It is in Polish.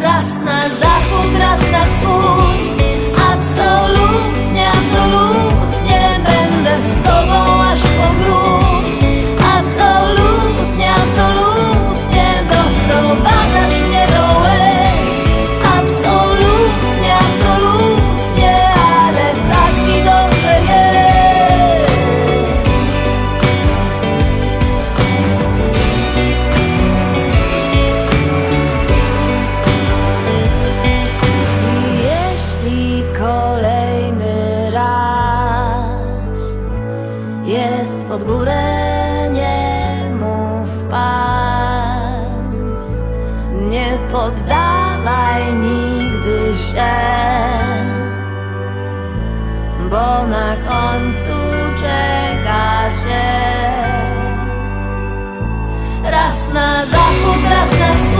Raz na zachód, raz na wschód. Absolutnie, absolutnie Będę z tobą aż po grób jest pod górę, nie mów pas. Nie poddawaj nigdy się, bo na końcu czeka cię. Raz na zachód, raz na wschód